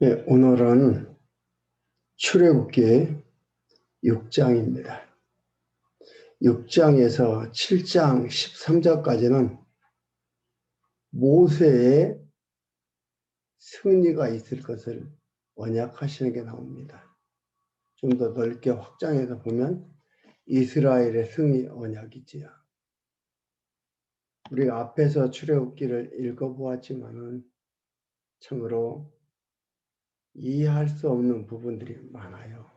네, 오늘은 출애굽기 6장입니다. 6장에서 7장 13절까지는 모세의 승리가 있을 것을 언약하시는 게 나옵니다. 좀 더 넓게 확장해서 보면 이스라엘의 승리 언약이지요. 우리가 앞에서 출애굽기를 읽어보았지만은 참으로 이해할 수 없는 부분들이 많아요.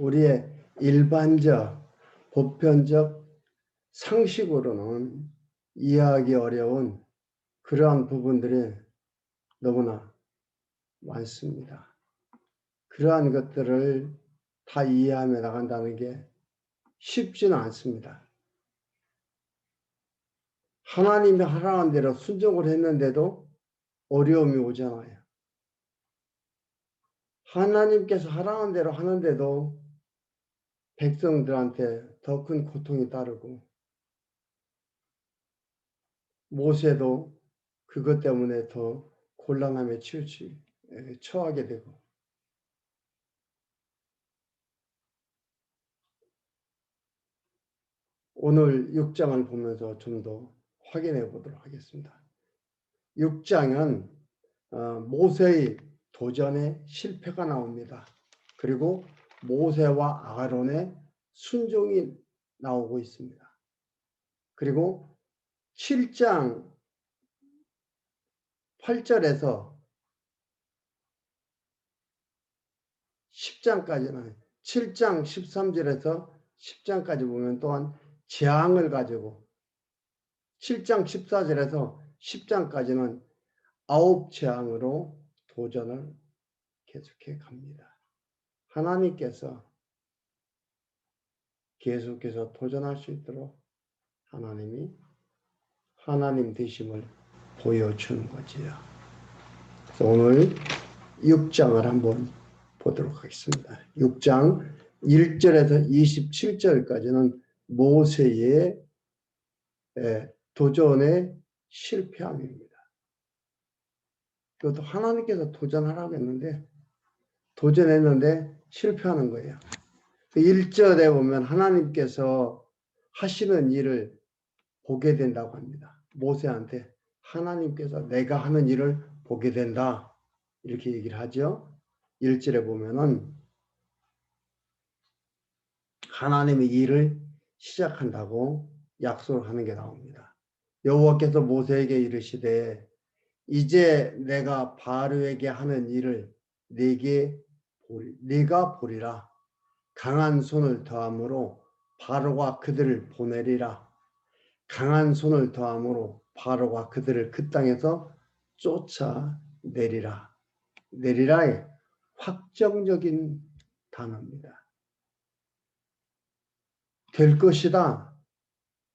우리의 일반적, 보편적 상식으로는 이해하기 어려운 그러한 부분들이 너무나 많습니다. 그러한 것들을 다 이해하며 나간다는 게 쉽지는 않습니다. 하나님이 하라는 대로 순종을 했는데도 어려움이 오잖아요. 하나님께서 하라는 대로 하는데도 백성들한테 더 큰 고통이 따르고 모세도 그것 때문에 더 곤란함에 치우치 처하게 되고 오늘 6장을 보면서 좀 더 확인해 보도록 하겠습니다. 6장은 어, 모세의 도전의 실패가 나옵니다. 그리고 모세와 아론의 순종이 나오고 있습니다. 그리고 7장 8절에서 10장까지는 7장 13절에서 10장까지 보면 또한 재앙을 가지고 7장 14절에서 10장까지는 아홉 재앙으로 도전을 계속해 갑니다. 하나님께서 계속해서 도전할 수 있도록 하나님이 하나님 되심을 보여주는 거지요. 오늘 6장을 한번 보도록 하겠습니다. 6장 1절에서 27절까지는 모세의 도전의 실패함입니다. 그것도 하나님께서 도전하라고 했는데 도전했는데 실패하는 거예요. 1절에 그 보면 하나님께서 하시는 일을 보게 된다고 합니다. 모세한테 하나님께서 내가 하는 일을 보게 된다. 이렇게 얘기를 하죠. 1절에 보면은 하나님의 일을 시작한다고 약속을 하는 게 나옵니다. 여호와께서 모세에게 이르시되 이제 내가 바로에게 하는 일을 네게 보리, 네가 보리라. 강한 손을 더함으로 바로가 그들을 보내리라. 강한 손을 더함으로 바로가 그들을 그 땅에서 쫓아내리라. 내리라의 확정적인 단어입니다. 될 것이다.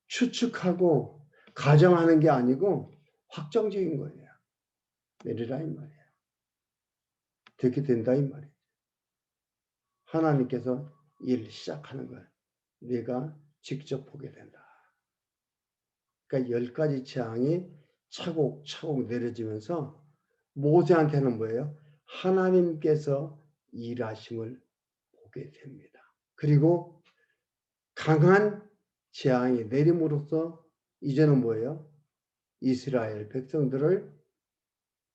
추측하고 가정하는 게 아니고 확정적인 거예요. 내리라 이 말이에요. 되게 된다 이 말이에요. 하나님께서 일 시작하는 걸 네가 직접 보게 된다. 그러니까 열 가지 재앙이 차곡차곡 내려지면서 모세한테는 뭐예요? 하나님께서 일하심을 보게 됩니다. 그리고 강한 재앙이 내림으로써 이제는 뭐예요? 이스라엘 백성들을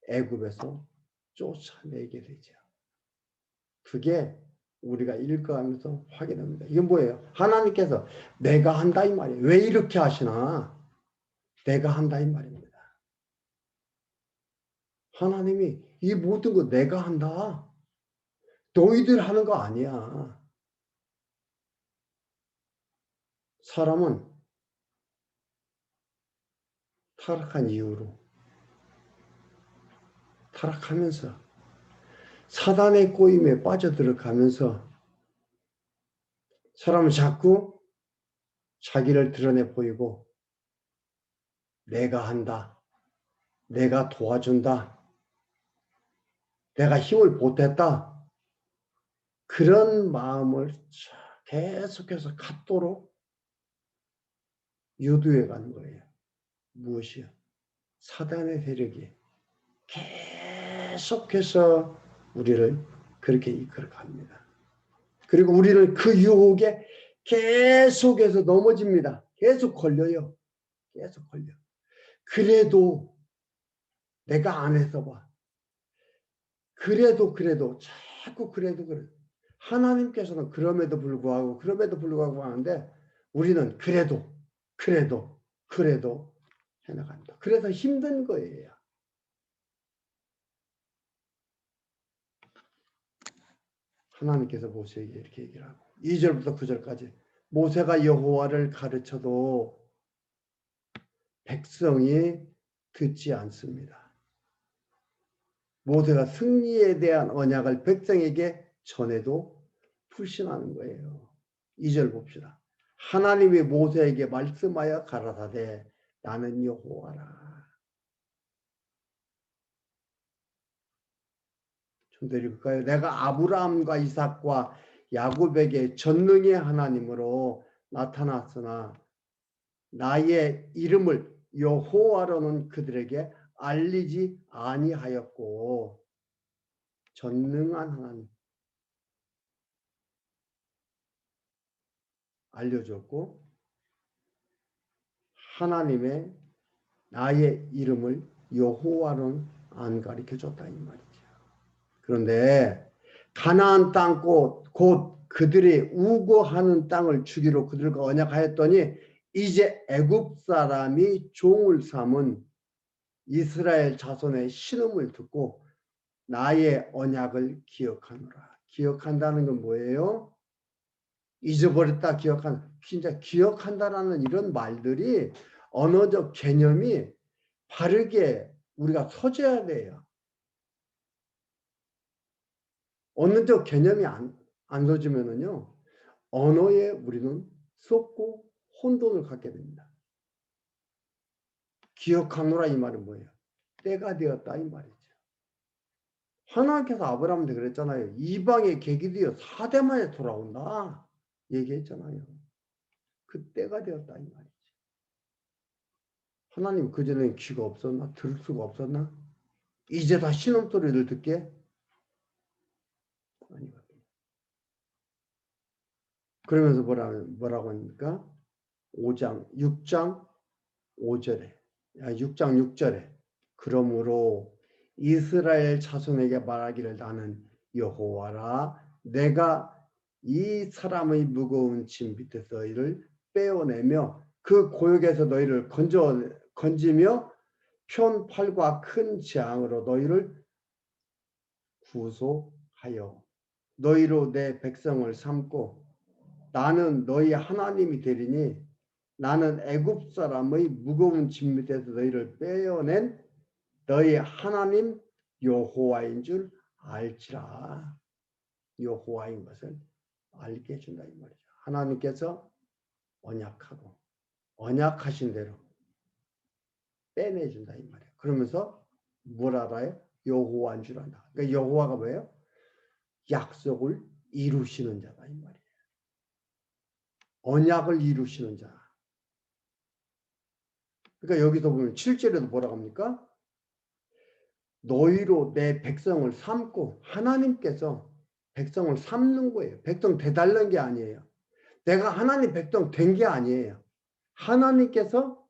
애굽에서 쫓아내게 되죠. 그게 우리가 읽어가면서 확인합니다. 이게 뭐예요? 하나님께서 내가 한다 이 말이에요. 왜 이렇게 하시나? 내가 한다 이 말입니다. 하나님이 이 모든 거 내가 한다. 너희들 하는 거 아니야. 사람은 타락한 이유로 타락하면서 사단의 꼬임에 빠져들어가면서 사람은 자꾸 자기를 드러내 보이고 내가 한다. 내가 도와준다. 내가 힘을 보탰다. 그런 마음을 계속해서 갖도록 유도해 가는 거예요. 무엇이요? 사단의 세력이 계속 해서 우리를 그렇게 이끌어 갑니다. 그리고 우리는 그 유혹에 계속해서 넘어집니다. 계속 걸려요. 계속 걸려. 그래도 내가 안 해서 봐. 그래도 그래도 자꾸 그래도 그래. 하나님께서는 그럼에도 불구하고 그럼에도 불구하고 하는데 우리는 그래도 그래도 그래도 해나간다. 그래서 힘든 거예요. 하나님께서 모세에게 이렇게 얘기를 하고 2절부터 9절까지 모세가 여호와를 가르쳐도 백성이 듣지 않습니다. 모세가 승리에 대한 언약을 백성에게 전해도 불신하는 거예요. 2절 봅시다. 하나님이 모세에게 말씀하여 가라사대 나는 여호와라. 좀더 읽을까요? 내가 아브라함과 이삭과 야곱에게 전능의 하나님으로 나타났으나 나의 이름을 여호와로는 그들에게 알리지 아니하였고 전능한 하나님 알려줬고 하나님의 나의 이름을 여호와로는 안 가르쳐 줬다 이 말이죠. 그런데 가나안 땅곧 곧 그들이 우고하는 땅을 주기로 그들과 언약하였더니 이제 애굽 사람이 종을 삼은 이스라엘 자손의 신음을 듣고 나의 언약을 기억하노라. 기억한다는 건 뭐예요? 잊어버렸다 기억한 진짜 기억한다라는 이런 말들이 언어적 개념이 바르게 우리가 서져야 돼요. 언어적 개념이 안, 안 서지면은요 언어에 우리는 쏟고 혼돈을 갖게 됩니다. 기억하노라 이 말은 뭐예요? 때가 되었다 이 말이죠. 하나님께서 아브라함한테 그랬잖아요. 이방의 계기 되어 사대 만에 돌아온다. 얘기했잖아요. 그 때가 되었다 이 말이죠. 하나님 그전엔 귀가 없었나? 들을 수가 없었나? 이제 다 신음소리를 듣게? 아니거든요. 그러면서 뭐라, 뭐라고 합니까? 5장, 6장 5절에, 6장 6절에, 그러므로 이스라엘 자손에게 말하기를 나는 여호와라 내가 이 사람의 무거운 짐 밑에서 너희를 빼어내며 그 고역에서 너희를 건져 건지며 편 팔과 큰 재앙으로 너희를 구속하여 너희로 내 백성을 삼고 나는 너희 하나님이 되리니 나는 애굽 사람의 무거운 짐 밑에서 너희를 빼어낸 너희 하나님 여호와인 줄 알지라 여호와인 것을 알게 해준다 이 말이죠. 하나님께서 언약하고 언약하신 대로 빼내준다 이 말이에요. 그러면서 뭘 알아요? 여호와인 줄 안다. 그러니까 여호와가 뭐예요? 약속을 이루시는 자다 이 말이에요. 언약을 이루시는 자. 그러니까 여기서 보면 7절에도 뭐라고 합니까? 너희로 내 백성을 삼고 하나님께서 백성을 삼는 거예요. 백성 대달는 게 아니에요. 내가 하나님 백성 된 게 아니에요. 하나님께서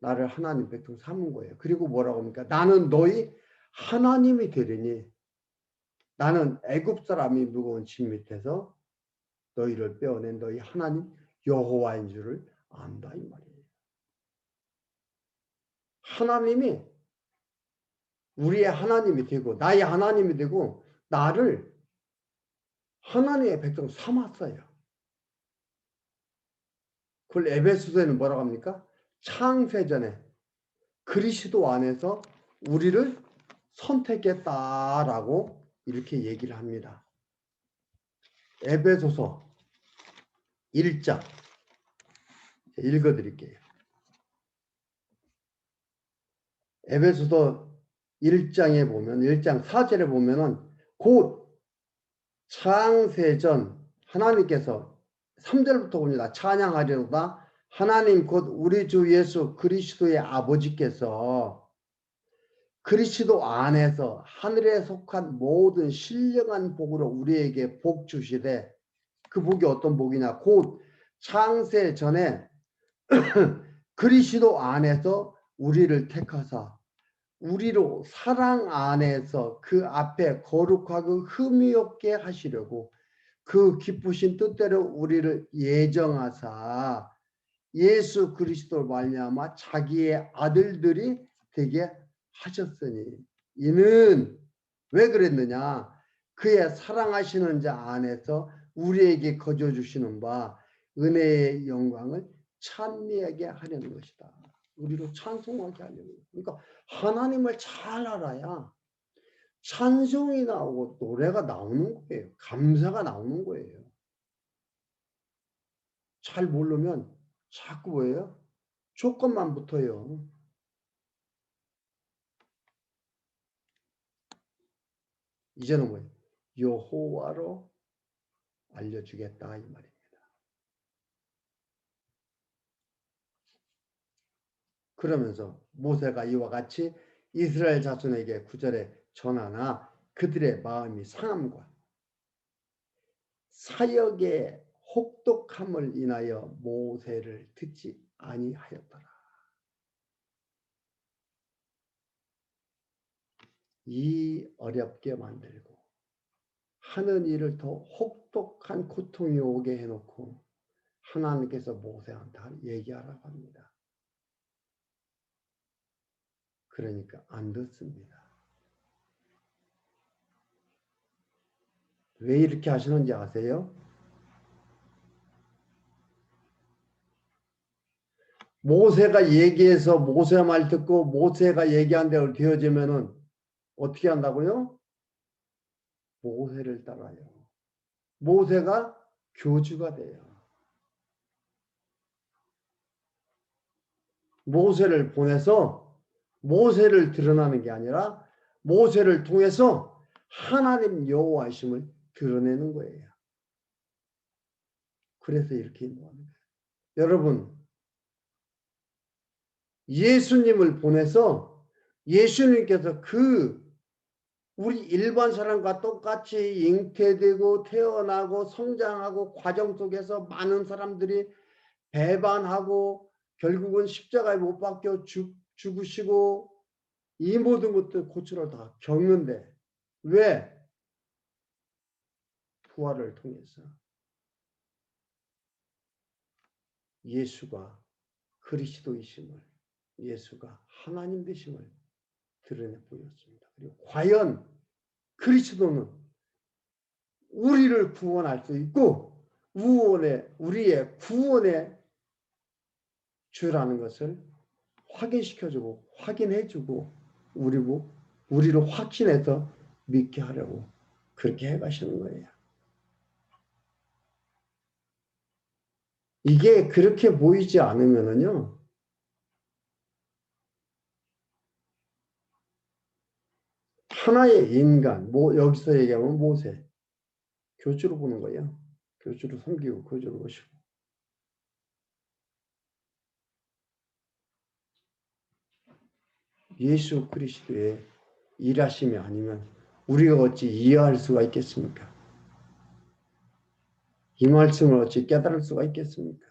나를 하나님 백성 삼은 거예요. 그리고 뭐라고 합니까? 나는 너희 하나님이 되리니 나는 애굽 사람이 무거운 짐 밑에서 너희를 빼어낸 너희 하나님 여호와인 줄을 안다 이 말이에요. 하나님이 우리의 하나님이 되고 나의 하나님이 되고 나를 하나님의 백성 삼았어요. 그걸 에베소서에는 뭐라고 합니까? 창세전에 그리스도 안에서 우리를 선택했다라고 이렇게 얘기를 합니다. 에베소서 1장 읽어드릴게요. 에베소서 1장에 보면 1장 4절에 보면은 곧 창세전 하나님께서 3절부터 봅니다. 찬양하려다 하나님 곧 우리 주 예수 그리스도의 아버지께서 그리스도 안에서 하늘에 속한 모든 신령한 복으로 우리에게 복 주시되 그 복이 어떤 복이냐? 곧 창세 전에 그리스도 안에서 우리를 택하사 우리로 사랑 안에서 그 앞에 거룩하고 흠이 없게 하시려고 그 기쁘신 뜻대로 우리를 예정하사 예수 그리스도를 말미암아 자기의 아들들이 되게 하셨으니 이는 왜 그랬느냐 그의 사랑하시는 자 안에서 우리에게 거저 주시는 바 은혜의 영광을 찬미하게 하려는 것이다. 우리로 찬송하게 하려는 것. 그러니까 하나님을 잘 알아야 찬송이 나오고 노래가 나오는 거예요. 감사가 나오는 거예요. 잘 모르면 자꾸 뭐예요? 조건만 붙어요. 이제는 뭐예요? 여호와로 알려주겠다 이 말입니다. 그러면서 모세가 이와 같이 이스라엘 자손에게 구절에 전하나 그들의 마음이 상함과 사역의 혹독함을 인하여 모세를 듣지 아니하였더라. 이 어렵게 만들고 하는 일을 더 혹독한 고통이 오게 해놓고 하나님께서 모세한테 얘기하라고 합니다. 그러니까 안 듣습니다. 왜 이렇게 하시는지 아세요? 모세가 얘기해서 모세 말 듣고 모세가 얘기한 대로 되어지면은 어떻게 한다고요? 모세를 따라요. 모세가 교주가 돼요. 모세를 보내서 모세를 드러나는 게 아니라 모세를 통해서 하나님 여호와심을 드러내는 거예요. 그래서 이렇게 인도하는 거예요. 여러분 예수님을 보내서 예수님께서 그 우리 일반 사람과 똑같이 잉태되고 태어나고 성장하고 과정 속에서 많은 사람들이 배반하고 결국은 십자가에 못 박혀 죽, 죽으시고 이 모든 것들 고초를 다 겪는데 왜? 부활을 통해서 예수가 그리스도이심을 예수가 하나님 되심을 드러내 보였습니다. 그리고 과연 그리스도는 우리를 구원할 수 있고 우원의 우리의 구원의 주라는 것을 확인시켜주고 확인해주고 우리고 우리를 확신해서 믿게 하려고 그렇게 해가시는 거예요. 이게 그렇게 보이지 않으면은요. 하나의 인간, 뭐 여기서 얘기하면 모세, 교주로 보는 거예요. 교주로 섬기고 교주로 모시고. 예수 그리스도의 일하심이 아니면 우리가 어찌 이해할 수가 있겠습니까? 이 말씀을 어찌 깨달을 수가 있겠습니까?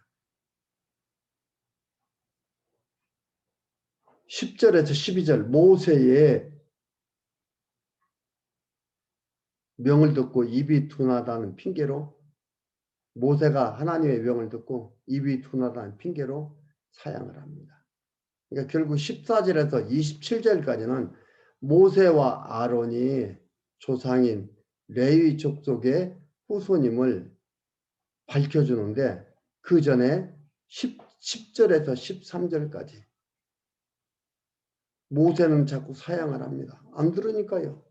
10절에서 12절 모세의 명을 듣고 입이 둔하다는 핑계로 모세가 하나님의 명을 듣고 입이 둔하다는 핑계로 사양을 합니다. 그러니까 결국 14절에서 27절까지는 모세와 아론이 조상인 레위 족속의 후손임을 밝혀주는데 그 전에 10, 10절에서 13절까지 모세는 자꾸 사양을 합니다. 안 들으니까요.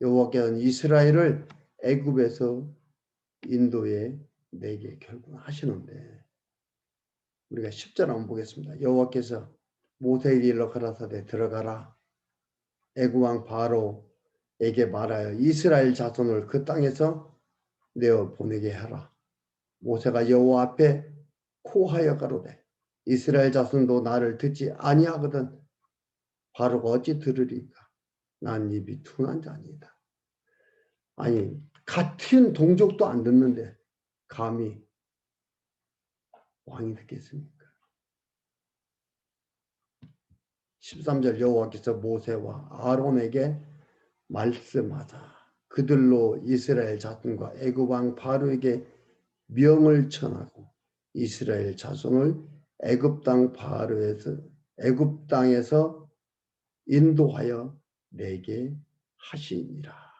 여호와께서는 이스라엘을 애굽에서 인도에 내게 결국 하시는데 우리가 10절 한번 보겠습니다. 여호와께서 모세에게 일러 가라사대 들어가라 애굽 왕 바로에게 말하여 이스라엘 자손을 그 땅에서 내어 보내게 하라. 모세가 여호와 앞에 코하여 가로되 이스라엘 자손도 나를 듣지 아니하거든 바로가 어찌 들으리까? 난 입이 둔한 자니다. 아니 같은 동족도 안 듣는데 감히 왕이 듣겠습니까? 13절 여호와께서 모세와 아론에게 말씀하사 그들로 이스라엘 자손과 애굽 왕 바로에게 명을 전하고 이스라엘 자손을 애굽 땅 바로에서 애굽 땅에서 인도하여 내게 하시니라.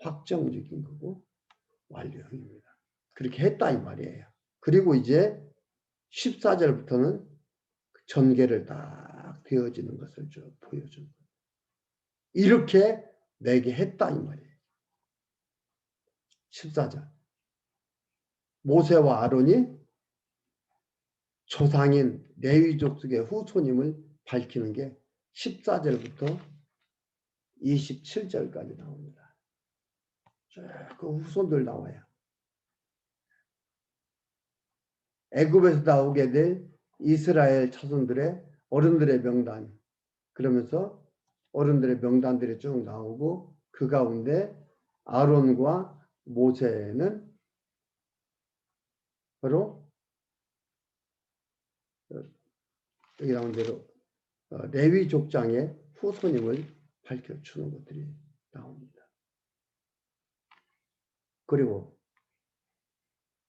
확정적인 거고 완료형입니다. 그렇게 했다 이 말이에요. 그리고 이제 14절부터는 전개를 딱 되어지는 것을 쭉 보여준 거예요. 이렇게 내게 했다 이 말이에요. 14절. 모세와 아론이 조상인 레위 족 속의 후손임을 밝히는 게 14절부터 27절까지 나옵니다. 그 후손들 나와요. 애굽에서 나오게 될 이스라엘 자손들의 어른들의 명단 그러면서 어른들의 명단들이 쭉 나오고 그 가운데 아론과 모세는 바로 여기 나온 대로 어, 레위 족장의 후손임을 밝혀주는 것들이 나옵니다. 그리고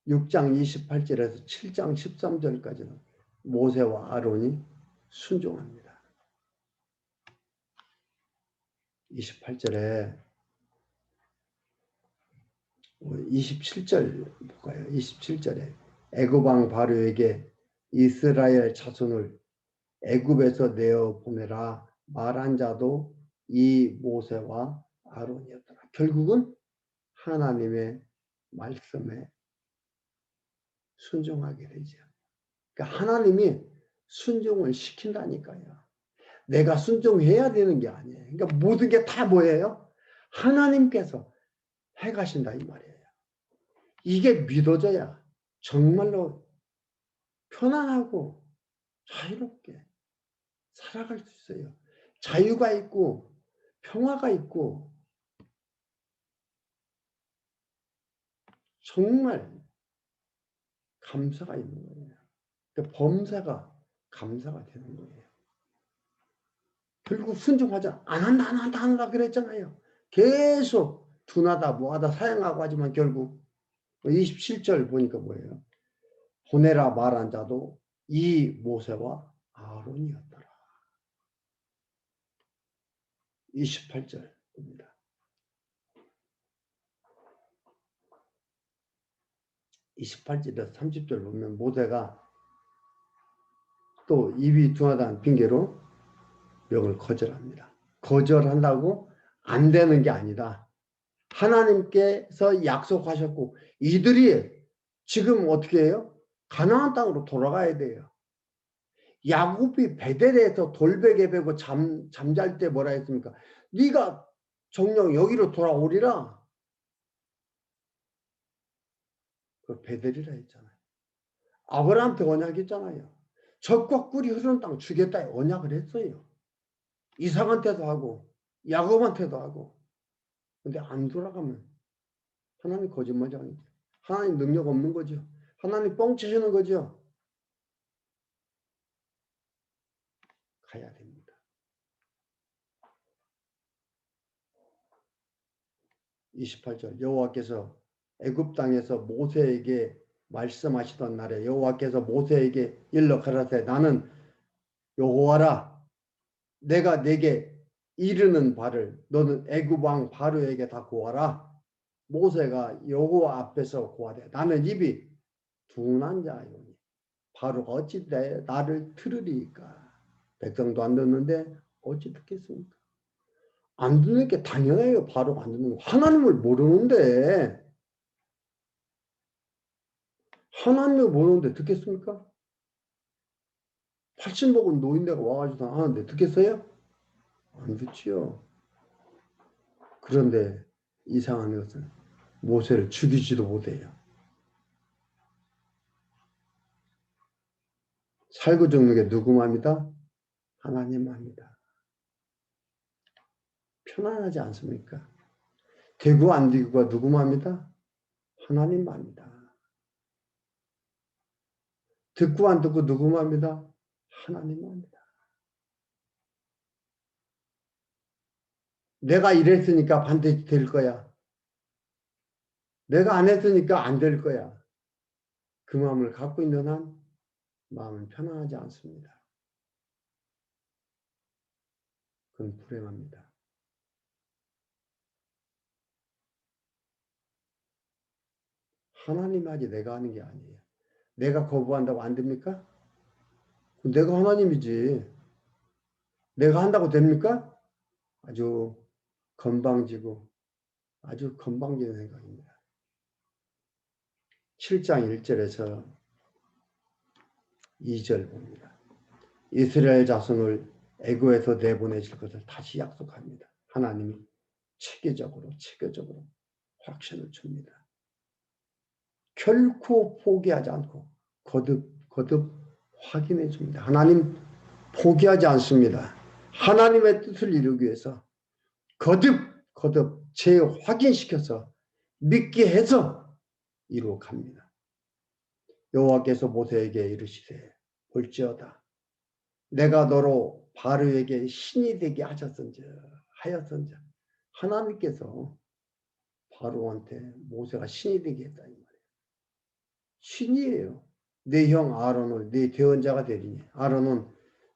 6장 28절에서 7장 13절까지는 모세와 아론이 순종합니다. 28절에 27절 볼까요? 27절에 애굽왕 바로에게 이스라엘 자손을 애굽에서 내어 보내라 말한 자도 이 모세와 아론이었더라. 결국은 하나님의 말씀에 순종하게 되죠. 그러니까 하나님이 순종을 시킨다니까요. 내가 순종해야 되는 게 아니에요. 그러니까 모든 게 다 뭐예요? 하나님께서 해가신다 이 말이에요. 이게 믿어져야 정말로 편안하고 자유롭게 살아갈 수 있어요. 자유가 있고 평화가 있고 정말 감사가 있는 거예요. 그러니까 범사가 감사가 되는 거예요. 결국 순종하자 안 한다 안 한다 안 한다 그랬잖아요. 계속 둔하다 뭐하다 사양하고 하지만 결국 27절 보니까 뭐예요? 보내라 말한 자도 이 모세와 아론이었더라. 28절입니다. 28절에서 30절 보면 모세가 또 입이 둔하다는 핑계로 명을 거절합니다. 거절한다고 안 되는 게 아니다. 하나님께서 약속하셨고 이들이 지금 어떻게 해요? 가나안 땅으로 돌아가야 돼요. 야곱이 베델에서 돌베개 베고 잠 잠잘 때 뭐라 했습니까? 네가 정령 여기로 돌아오리라. 그 베델이라 했잖아요. 아브라함한테 언약했잖아요. 적과 꿀이 흐르는 땅 주겠다 언약을 했어요. 이삭한테도 하고 야곱한테도 하고. 근데 안 돌아가면 하나님 거짓말장이죠. 하나님 능력 없는 거죠. 하나님 뻥치시는 거죠. 가야 됩니다. 28절 여호와께서 애굽 땅에서 모세에게 말씀하시던 날에 여호와께서 모세에게 일러 가라사대 나는 여호와라 내가 내게 이르는 바를 너는 애굽 왕 바로에게 다 고하라 모세가 여호와 앞에서 고하되 나는 입이 둔한 자요니 바로가 어찌 내 나를 들으리까 백성도 안 듣는데 어찌 듣겠습니까? 안 듣는 게 당연해요. 바로 안 듣는 거. 하나님을 모르는데 하나님을 모르는데 듣겠습니까? 팔신 먹은 노인네가 와가지고 하는데 듣겠어요? 안 듣지요. 그런데 이상한 것은 모세를 죽이지도 못해요. 살고 죽는 게 누구 맘이다? 하나님 맘이다. 편안하지 않습니까? 되고 안 되고가 누구 맘이다? 하나님 맘이다. 듣고 안 듣고 누구 맘이다? 하나님 맘이다. 내가 이랬으니까 반드시 될 거야. 내가 안 했으니까 안 될 거야. 그 마음을 갖고 있는 한 마음은 편안하지 않습니다. 그건 불행합니다. 하나님 하지 내가 하는 게 아니에요. 내가 거부한다고 안 됩니까? 내가 하나님이지. 내가 한다고 됩니까? 아주 건방지고 아주 건방진 생각입니다. 7장 1절에서 2절 봅니다. 이스라엘 자손을 애고에서 내보내실 것을 다시 약속합니다. 하나님이 체계적으로 체계적으로 확신을 줍니다. 결코 포기하지 않고 거듭 거듭 확인해 줍니다. 하나님 포기하지 않습니다. 하나님의 뜻을 이루기 위해서 거듭 거듭 재확인시켜서 믿게 해서 이루어 갑니다. 여호와께서 모세에게 이르시되 볼지어다 내가 너로 바로에게 신이 되게 하셨은지 하였은지 하나님께서 바로한테 모세가 신이 되게 했다 이 말이에요. 신이에요. 내 형 아론을 내 대원자가 되리니 아론은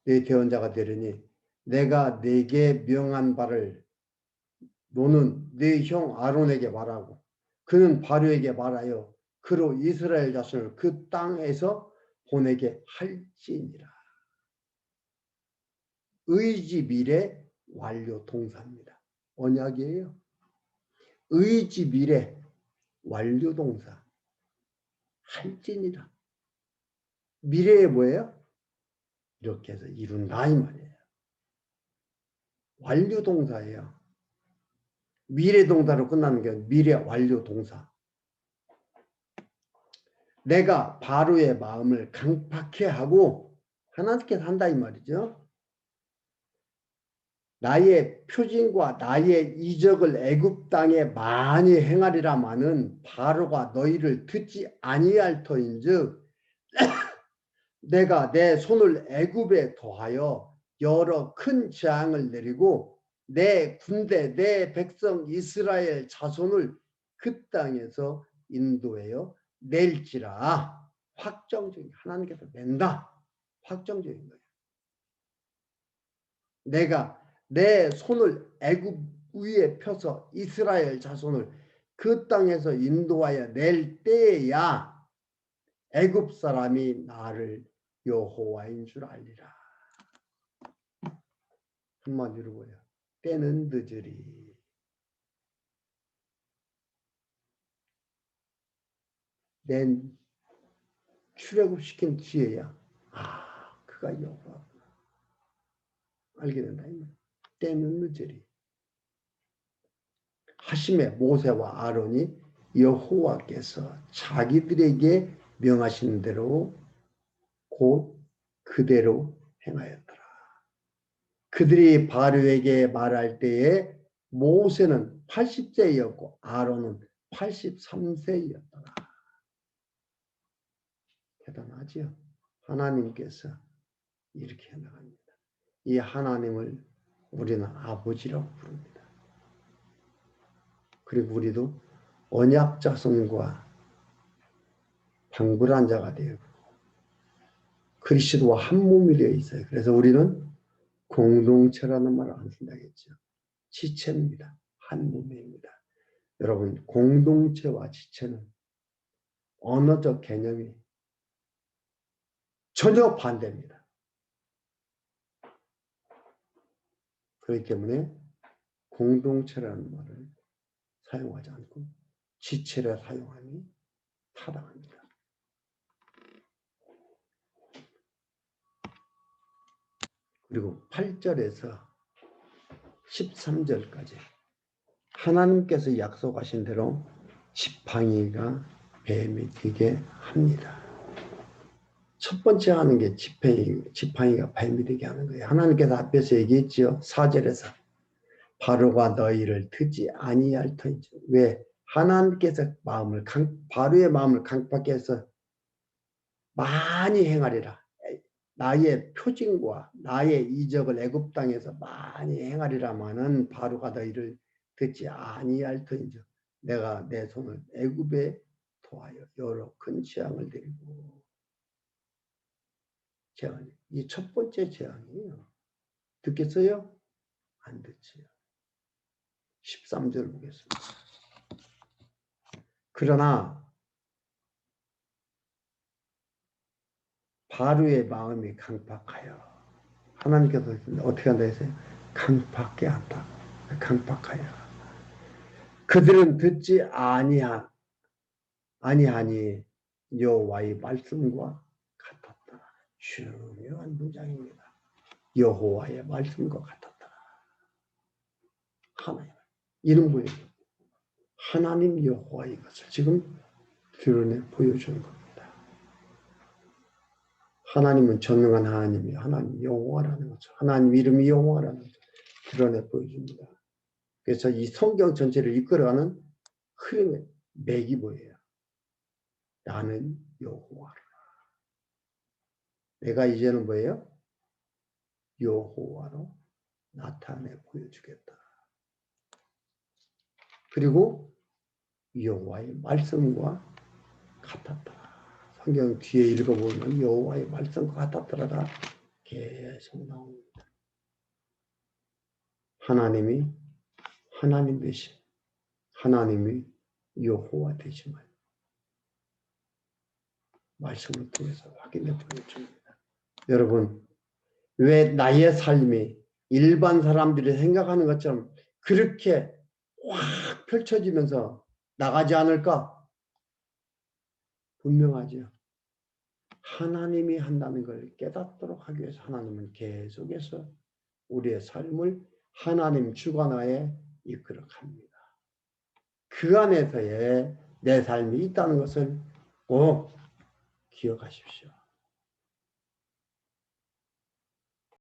내 대원자가 되리니 내가 내게 명한 바를 너는 내 형 아론에게 말하고 그는 바로에게 말하여 그로 이스라엘 자손을 그 땅에서 보내게 할지니라. 의지 미래 완료 동사입니다. 언약이에요. 의지 미래 완료 동사. 할지니라. 미래에 뭐예요? 이렇게 해서 이룬다 이 말이에요. 완료 동사예요. 미래 동사로 끝나는 게 미래 완료 동사. 내가 바로의 마음을 강팍해 하고 하나님께서 한다 이 말이죠. 나의 표징과 나의 이적을 애굽 땅에 많이 행하리라마는 바로가 너희를 듣지 아니할 터인즉 내가 내 손을 애굽에 더하여 여러 큰 재앙을 내리고 내 군대 내 백성 이스라엘 자손을 그 땅에서 인도하여 낼지라 확정적인 하나님께서 낸다 확정적인 거예요. 내가 내 손을 애굽 위에 펴서 이스라엘 자손을 그 땅에서 인도하여 낼 때야 애굽 사람이 나를 여호와인 줄 알리라. 한마디로 뭐야? 때는 늦으리. 낸 출애굽 시킨 지혜야. 아, 그가 여호와구나. 알게 된다. 때는 늦으리. 하심에 모세와 아론이 여호와께서 자기들에게 명하신 대로 곧 그대로 행하였더라. 그들이 바로에게 말할 때에 모세는 80세였고 아론은 83세였더라. 대단하지요. 하나님께서 이렇게 해나갑니다. 이 하나님을 우리는 아버지라고 부릅니다. 그리고 우리도 언약 자손과 방불한 자가 되고 그리스도와 한 몸이 되어 있어요. 그래서 우리는 공동체라는 말을 안 쓴다겠죠. 지체입니다. 한 몸입니다. 여러분 공동체와 지체는 언어적 개념이 전혀 반대입니다. 그렇기 때문에 공동체라는 말을 사용하지 않고 지체를 사용하니 타당합니다. 그리고 8절에서 13절까지 하나님께서 약속하신 대로 지팡이가 뱀이 되게 합니다. 첫 번째 하는 게 지팡이, 지팡이가 뱀이 되게 하는 거예요. 하나님께서 앞에서 얘기했죠. 4절에서 바로가 너희를 듣지 아니할 터인지 왜 하나님께서 마음을 강, 바로의 마음을 강팍게 해서 많이 행하리라 나의 표징과 나의 이적을 애굽 땅에서 많이 행하리라마는 바로가 너희를 듣지 아니할 터인지 내가 내 손을 애굽에 도하여 여러 큰 재앙을 드리고 재앙 이첫 번째 재앙이에요. 듣겠어요? 안 듣지요. 13절 보겠습니다. 그러나 바로의 마음이 강팍하여 하나님께서 어떻게 한다 했어요? 강팍게 한다. 강팍하여 그들은 듣지 아니하 아니하니 여호와의 말씀과. 중요한 문장입니다. 여호와의 말씀과 같았다. 하나님 이런 분이 하나님 여호와의 것을 지금 드러내 보여주는 겁니다. 하나님은 전능한 하나님이 하나님 여호와라는 거죠. 하나님 이름이 여호와라는 거죠. 드러내 보여줍니다. 그래서 이 성경 전체를 이끌어가는 흐름의 맥이 뭐예요? 나는 여호와라. 내가 이제는 뭐예요? 여호와로 나타내 보여주겠다. 그리고 여호와의 말씀과 같았다. 성경 뒤에 읽어보면 여호와의 말씀과 같았더라가 계속 나옵니다. 하나님이 하나님 되신 하나님이 여호와 되심을 말씀을 통해서 확인해 보여줍니다. 여러분 왜 나의 삶이 일반 사람들이 생각하는 것처럼 그렇게 확 펼쳐지면서 나가지 않을까? 분명하죠. 하나님이 한다는 걸 깨닫도록 하기 위해서 하나님은 계속해서 우리의 삶을 하나님 주관하에 이끌어 갑니다. 그 안에서의 내 삶이 있다는 것을 꼭 기억하십시오.